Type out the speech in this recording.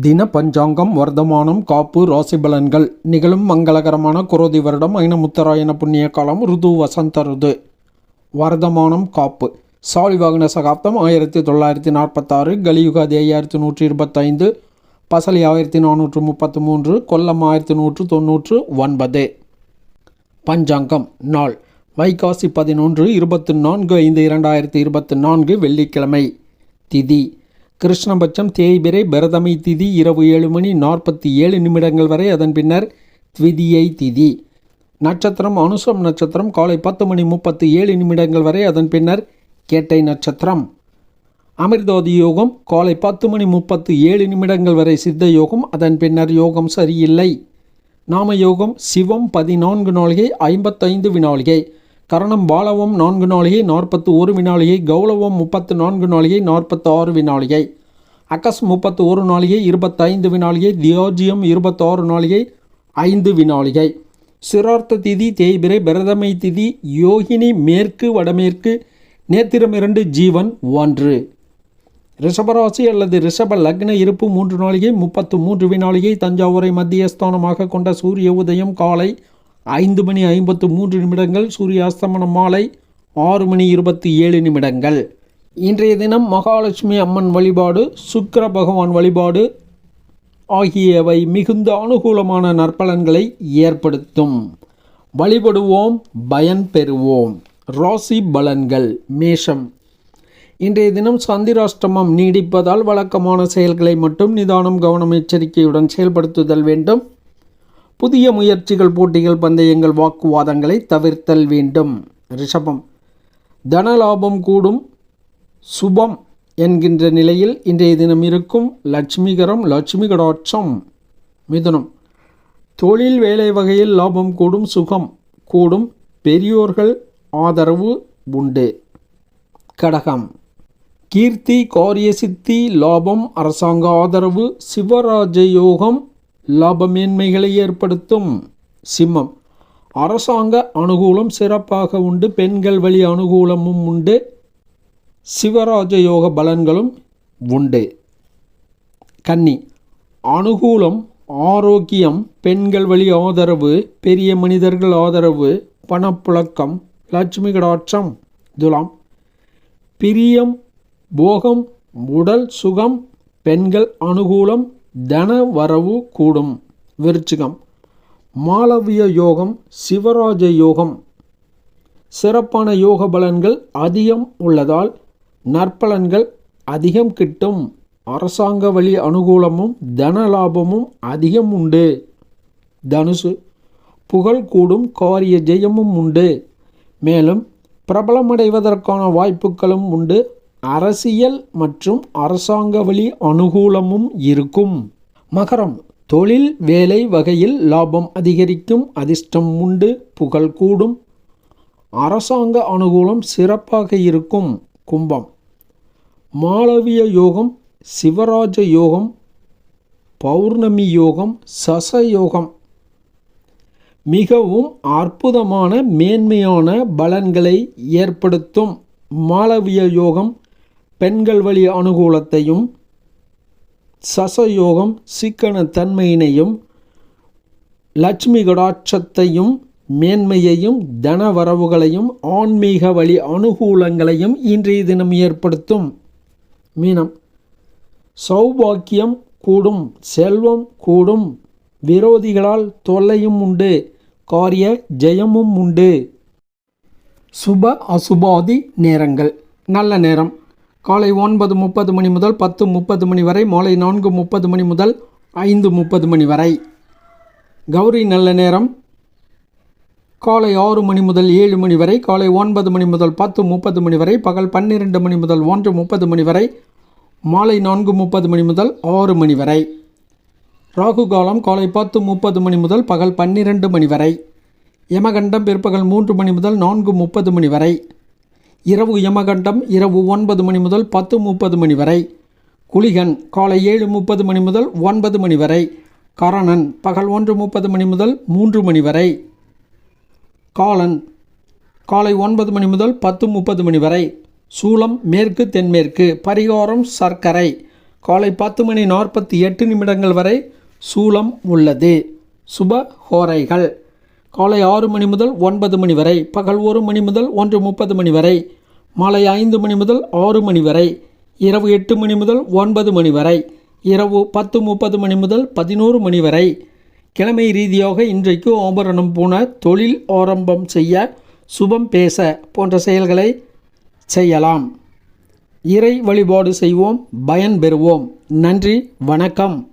தின பஞ்சாங்கம் வர்த்தமானம் காப்பு ராசி பலன்கள் நிகழும் மங்களகரமான குரோதி வருடம் ஐனமுத்தராயண புண்ணிய காலம் ருது வசந்த ருது. வர்த்தமானம் காப்பு. சாலிவாகன சகாப்தம் ஆயிரத்தி தொள்ளாயிரத்தி நாற்பத்தாறு கலியுகாதி ஐயாயிரத்தி நூற்றி இருபத்தைந்து பசலி ஆயிரத்தி நானூற்று முப்பத்து மூன்று கொல்லம் ஆயிரத்தி நூற்று தொண்ணூற்று ஒன்பது பஞ்சாங்கம் நாள். வைகாசி பதினொன்று இருபத்தி நான்கு ஐந்து இரண்டாயிரத்தி இருபத்தி நான்கு வெள்ளிக்கிழமை. திதி. கிருஷ்ணபட்சம் தேய்பிரை பரதமை திதி இரவு ஏழு மணி நாற்பத்தி ஏழு நிமிடங்கள் வரை அதன் பின்னர் த்விதியை திதி. நட்சத்திரம் அனுசம் நட்சத்திரம் காலை பத்து மணி முப்பத்தி ஏழு நிமிடங்கள் வரை அதன் பின்னர் கேட்டை நட்சத்திரம். அமிர்தோதி யோகம் காலை பத்து மணி முப்பத்து ஏழு நிமிடங்கள் வரை சித்த யோகம் அதன் பின்னர் யோகம் சரியில்லை. நாம யோகம் சிவம் பதினான்கு நாளிகை ஐம்பத்தைந்து வினாளிகை கரணம் பாலவம் நான்கு நாளிகை நாற்பத்து ஒரு வினாளிகை கௌளவம் முப்பத்து நான்கு நாளிகை நாற்பத்தி ஆறு வினாளிகை. அகஸ் முப்பத்து ஒரு நாளிகை இருபத்தைந்து வினாளிகை தியோஜியம் இருபத்தாறு நாளிகை ஐந்து வினாளிகை. சிரார்த்த திதி தேய்பிரை பிரதமை திதி யோகினி மேற்கு வடமேற்கு நேத்திரம் இரண்டு ஜீவன் ஒன்று. ரிஷபராசி அல்லது ரிஷப லக்ன இருப்பு மூன்று நாளிகை முப்பத்து மூன்று வினாளிகை தஞ்சாவூரை மத்தியஸ்தானமாக கொண்ட சூரிய உதயம் காலை ஐந்து மணி ஐம்பத்து மூன்று நிமிடங்கள் சூரிய அஸ்தமனம் மாலை ஆறு மணி இருபத்தி ஏழு நிமிடங்கள். இன்றைய தினம் மகாலட்சுமி அம்மன் வழிபாடு சுக்கர பகவான் வழிபாடு ஆகியவை மிகுந்த அனுகூலமான நற்பலன்களை ஏற்படுத்தும். வழிபடுவோம் பயன் பெறுவோம். ராசி பலன்கள் மேஷம். இன்றைய தினம் சந்திராஷ்டமம் நீடிப்பதால் வழக்கமான செயல்களை மட்டும் நிதானம் கவனம் எச்சரிக்கையுடன் செயல்படுத்துதல் வேண்டும். புதிய முயற்சிகள் போட்டிகள் பந்தயங்கள் வாக்குவாதங்களை தவிர்த்தல் வேண்டும். ரிஷபம். தனலாபம் கூடும். சுபம் என்கின்ற நிலையில் இன்றைய தினம் இருக்கும் லட்சுமிகரம் லட்சுமி கடாட்சம் மிதுனம். தொழில் வேலை வகையில் லாபம் கூடும் சுகம் கூடும். பெரியோர்கள் ஆதரவு உண்டு. கடகம். கீர்த்தி காரிய சித்தி லாபம் அரசாங்க ஆதரவு சிவராஜ யோகம் லாபமேன்மைகளை ஏற்படுத்தும் சிம்மம். அரசாங்க அனுகூலம் சிறப்பாக உண்டு பெண்கள் வழி அனுகூலமும் உண்டு சிவராஜ யோக பலன்களும் உண்டு. கன்னி அனுகூலம் ஆரோக்கியம் பெண்கள் வழி ஆதரவு பெரிய மனிதர்கள் ஆதரவு பணப்புழக்கம் லட்சுமி கடாட்சம் துலாம். பிரியம் போகம் உடல் சுகம் பெண்கள் அனுகூலம் தன வரவு கூடும். விருச்சிகம். மாளவிய யோகம் சிவராஜ யோகம். சிறப்பான யோக பலன்கள் அதிகம் உள்ளதால் நற்பலன்கள் அதிகம் கிட்டும். அரசாங்க வழி அனுகூலமும் தன லாபமும் அதிகம் உண்டு. தனுசு. புகழ் கூடும் காரிய ஜெயமும் உண்டு. மேலும் பிரபலமடைவதற்கான வாய்ப்புகளும் உண்டு. அரசியல் மற்றும் அரசாங்க வழி அனுகூலமும் இருக்கும். மகரம் தொழில் வேலை வகையில் லாபம் அதிகரிக்கும் அதிர்ஷ்டம் உண்டு புகழ் கூடும். அரசாங்க அனுகூலம் சிறப்பாக இருக்கும் கும்பம். மாளவிய யோகம் சிவராஜ யோகம் பௌர்ணமி யோகம் சச யோகம். மிகவும் அற்புதமான மேன்மையான பலன்களை ஏற்படுத்தும் மாளவிய யோகம் பெண்கள் வழி அனுகூலத்தையும் சசயோகம் சிக்கன தன்மையினையும் லட்சுமி கடாட்சத்தையும் மேன்மையையும் தன வரவுகளையும் ஆன்மீக வழி அனுகூலங்களையும் இன்றைய தினம் ஏற்படுத்தும். மீனம் சௌபாக்கியம் கூடும் செல்வம் கூடும் விரோதிகளால் தொல்லையும் உண்டு காரிய ஜெயமும் உண்டு. சுப அசுபாதி நேரங்கள். நல்ல நேரம். காலை ஒன்பது முப்பது மணி முதல் பத்து முப்பது மணி வரை மாலை நான்கு முப்பது மணி முதல் ஐந்து முப்பது மணி வரை. கௌரி நல்ல நேரம். காலை ஆறு மணி முதல் ஏழு மணி வரை காலை ஒன்பது மணி முதல் பத்து முப்பது மணி வரை பகல் பன்னிரெண்டு மணி முதல் ஒன்று முப்பது மணி வரை மாலை நான்கு முப்பது மணி முதல் ஆறு மணி வரை. ராகு காலம் காலை பத்து முப்பது மணி முதல் பகல் பன்னிரெண்டு மணி வரை. யமகண்டம் பிற்பகல் மூன்று மணி முதல் நான்கு முப்பது மணி வரை. இரவு யமகண்டம் இரவு ஒன்பது மணி முதல் பத்து முப்பது மணி வரை. குளிகன் காலை ஏழு முப்பது மணி முதல் ஒன்பது மணி வரை. கரணன் பகல் ஒன்று முப்பது மணி முதல் மூன்று மணி வரை. காலன் காலை ஒன்பது மணி முதல் பத்து முப்பது மணி வரை. சூளம் மேற்கு தென்மேற்கு பரிகாரம் சர்க்கரை. காலை பத்து மணி நாற்பத்தி எட்டு நிமிடங்கள் வரை சூளம் உள்ளது. சுப ஹோரைகள். காலை ஆறு மணி முதல் ஒன்பது மணி வரை. பகல் ஒரு மணி முதல் ஒன்று முப்பது மணி வரை. மாலை ஐந்து மணி முதல் ஆறு மணி வரை இரவு எட்டு மணி முதல் ஒன்பது மணி வரை இரவு பத்து முப்பது மணி முதல் பதினோரு மணி வரை. கிழமை ரீதியாக இன்றைக்கு ஆபரணம் போன தொழில் ஆரம்பம் செய்ய சுபம் பேச போன்ற செயல்களை செய்யலாம். இறை வழிபாடு செய்வோம் பயன் பெறுவோம். நன்றி வணக்கம்.